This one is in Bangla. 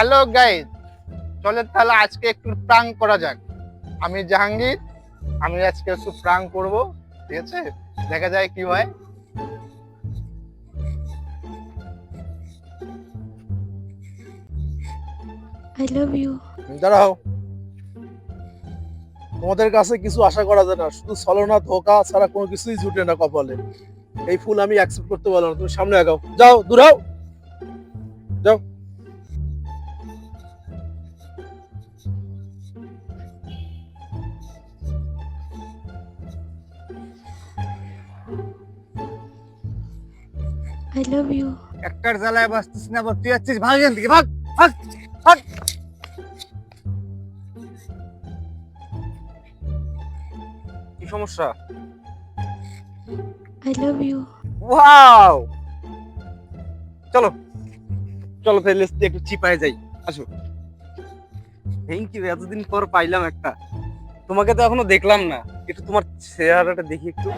হ্যালো গাইজ চলে তাহলে আজকে একটু প্রাং করা যাক। আমি জাহাঙ্গীর আমি আজকে একটু প্রাং করব ঠিক আছে? দেখা যায় কি হয়। I love you. দাঁড়াও। তোমাদের কাছে কিছু আশা করা যায় না। শুধু ছলনা ধোকা ছাড়া কোনো কিছুই জুটে না কপালে। এই ফুল আমি অ্যাকসেপ্ট করতে পারলাম না। তুমি সামনে আগাও। যাও দূর হও। যাও। I love you. একটার জ্বালায় বাঁচতিস না আবার তুই যাচ্ছিস ভাগ এখান থেকে ভাগ ভাগ ভাগ। কি সমস্যা? I love you. ওয়াও! চলো চলো তাহলে একটু চিপায় যাই আসো। থ্যাংক ইউ এতদিন পর পাইলাম একটা। তোমাকে তো এখনও দেখলাম না। একটু তোমার চেহারাটা দেখি একটু।